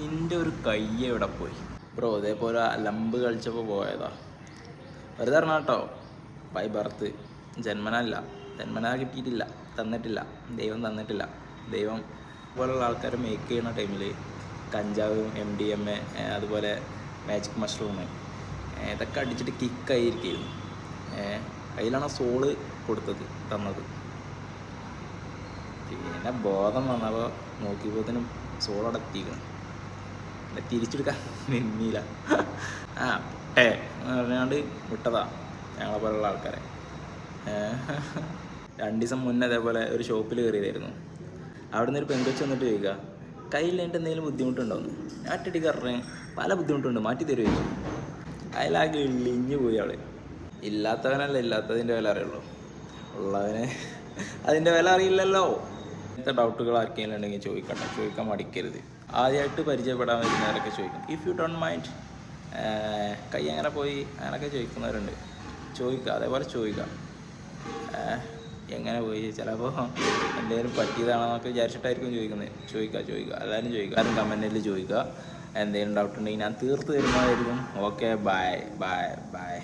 നിന്റെ ഒരു കൈ എവിടെ പോയി? ബ്രോ ഇതേപോലെ ലമ്പ് കളിച്ചപ്പോൾ പോയതാ. വെറുതെ പറഞ്ഞ കേട്ടോ ബൈ ബർത്ത് ജന്മനല്ല. ജന്മന കിട്ടിയിട്ടില്ല. തന്നിട്ടില്ല. ദൈവം തന്നിട്ടില്ല. ദൈവം പോലുള്ള ആൾക്കാർ മേക്ക് ചെയ്യുന്ന ടൈമിൽ കഞ്ചാവും എം ഡി എം എ അതുപോലെ മാജിക് മഷ്റൂം ഇതൊക്കെ അടിച്ചിട്ട് കിക്കായിരിക്കുന്നു അതിലാണ് സോൾ കൊടുത്തത് തന്നത്. പിന്നെ ബോധം വന്നപ്പോൾ നോക്കിയപ്പോഴത്തേനും സോളോടെ എത്തിക്കണം പിന്നെ തിരിച്ചെടുക്കാൻ നിന്നില്ല. ആ എന്ന് പറഞ്ഞാണ്ട് വിട്ടതാ ഞങ്ങളെ പോലുള്ള ആൾക്കാരെ. രണ്ടു ദിവസം മുന്നേ അതേപോലെ ഒരു ഷോപ്പിൽ കയറിയതായിരുന്നു. അവിടെ നിന്ന് ഒരു പെങ്കൊച്ച് വന്നിട്ട് ചോദിക്കുക കയ്യിൽ എന്റെ എന്തെങ്കിലും ബുദ്ധിമുട്ടുണ്ടോന്ന്? ഒറ്റയ്ക്ക് പറഞ്ഞ് പല ബുദ്ധിമുട്ടുണ്ട് മാറ്റി തരുമോ അതിലാകെ ഇളിഞ്ഞു പോയി അവൾ. ഇല്ലാത്തവനല്ല ഇല്ലാത്തതിന്റെ വില അറിയുള്ളൂ. ഉള്ളവന് അതിന്റെ വില അറിയില്ലല്ലോ. ഇങ്ങനത്തെ ഡൗട്ടുകൾ ആർക്കെങ്കിലും ഉണ്ടെങ്കിൽ ചോദിക്കട്ടെ ചോദിക്കാൻ മടിക്കരുത്. ആദ്യമായിട്ട് പരിചയപ്പെടാൻ വരുന്നവരൊക്കെ ചോദിക്കും. ഇഫ് യു ഡോണ്ട് മൈൻഡ് കൈ അങ്ങനെ പോയി അങ്ങനെയൊക്കെ ചോദിക്കുന്നവരുണ്ട്. ചോദിക്കുക. അതേപോലെ ചോദിക്കുക. എങ്ങനെ പോയി? ചിലപ്പോൾ എന്തെങ്കിലും പറ്റിയതാണെന്നൊക്കെ വിചാരിച്ചിട്ടായിരിക്കും ചോദിക്കുന്നത്. ചോദിക്കുക ചോദിക്കുക. എല്ലാവരും ചോദിക്കുക. ആരും കമന്റിൽ ചോദിക്കുക. എന്തെങ്കിലും ഡൗട്ട് ഉണ്ടെങ്കിൽ ഞാൻ തീർത്ത് തരുന്നതായിരിക്കും. Okay bye bye bye